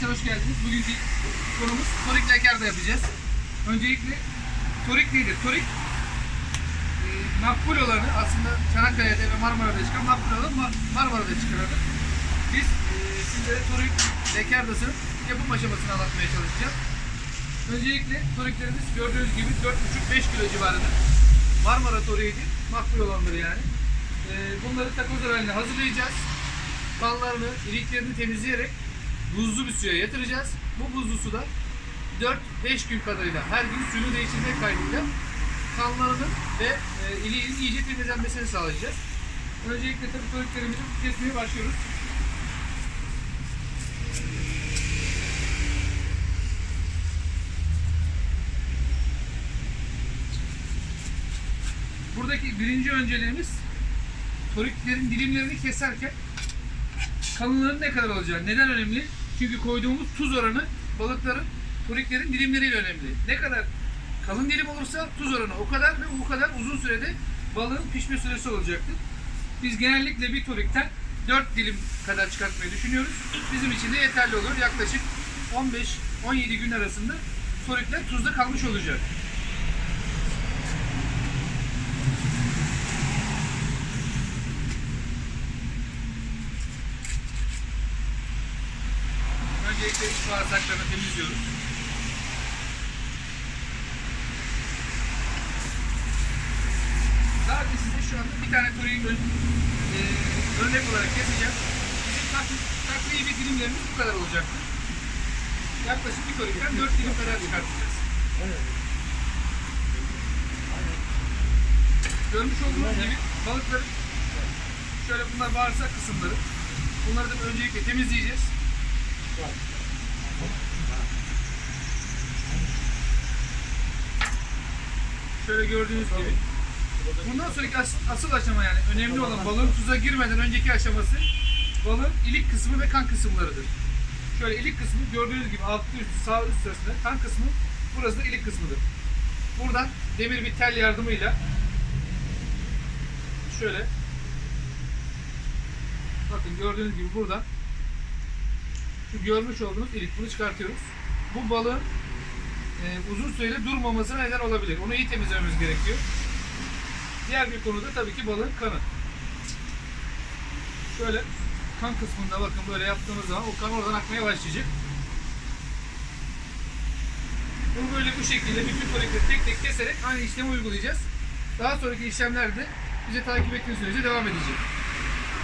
Arkadaşlar hoş geldiniz. Bugünkü konumuz torik lekerda yapacağız. Öncelikle torik nedir? Torik e, makbul olanı aslında Çanakkale'de ve Marmara'da çıkan makbul olanı Mar- Marmara'da çıkarılır. Biz e, sizlere torik lekerdasının yapım aşamasını anlatmaya çalışacağız. Öncelikle toriklerimiz gördüğünüz gibi 4,5-5 kilo civarında. Marmara toriğidir. Makbul olanları yani. E, bunları takozlar haline hazırlayacağız. Kanlarını, iliklerini temizleyerek buzlu bir suya yatıracağız. Bu buzlu suda 4-5 gün kadarıyla her gün suyunu değiştirmek kaydıyla kanlarının ve e, iliğin iyice temizlenmesini sağlayacağız. Öncelikle tabii toniklerimizi kesmeye başlıyoruz. Buradaki birinci önceliğimiz toriklerin dilimlerini keserken kalınlığının ne kadar olacağı. Neden önemli? Çünkü koyduğumuz tuz oranı balıkların, toriklerin dilimleriyle önemli. Ne kadar kalın dilim olursa tuz oranı o kadar ve o kadar uzun sürede balığın pişme süresi olacaktır. Biz genellikle bir torikten 4 dilim kadar çıkartmayı düşünüyoruz. Bizim için de yeterli olur. Yaklaşık 15-17 gün arasında torikler tuzda kalmış olacak. Öncelikle iç bağırsaklarını temizliyoruz. Sadece size şu anda bir tane toruyu ön, e, örnek olarak keseceğim. Bizim takri, takribi bir dilimlerimiz bu kadar olacaktır. Yaklaşık bir torikten 4 dilim kadar çıkartacağız. Görmüş olduğunuz gibi balıkların şöyle bunlar bağırsak kısımları. Bunları da öncelikle temizleyeceğiz. Şöyle gördüğünüz gibi. Bundan sonraki as- asıl aşama yani önemli olan balığın tuza girmeden önceki aşaması balığın ilik kısmı ve kan kısımlarıdır. Şöyle ilik kısmı gördüğünüz gibi altı üstü sağ üst sırasında kan kısmı burası da ilik kısmıdır. Buradan demir bir tel yardımıyla şöyle bakın gördüğünüz gibi buradan şu görmüş olduğunuz ilik bunu çıkartıyoruz. Bu balığın e, uzun süreli durmamasına neden olabilir. Onu iyi temizlememiz gerekiyor. Diğer bir konu da tabii ki balığın kanı. Şöyle kan kısmında bakın böyle yaptığımız zaman o kan oradan akmaya başlayacak. Bunu böyle bu şekilde bütün tonikleri tek tek keserek aynı işlemi uygulayacağız. Daha sonraki işlemlerde bize takip ettiğiniz sürece devam edecek.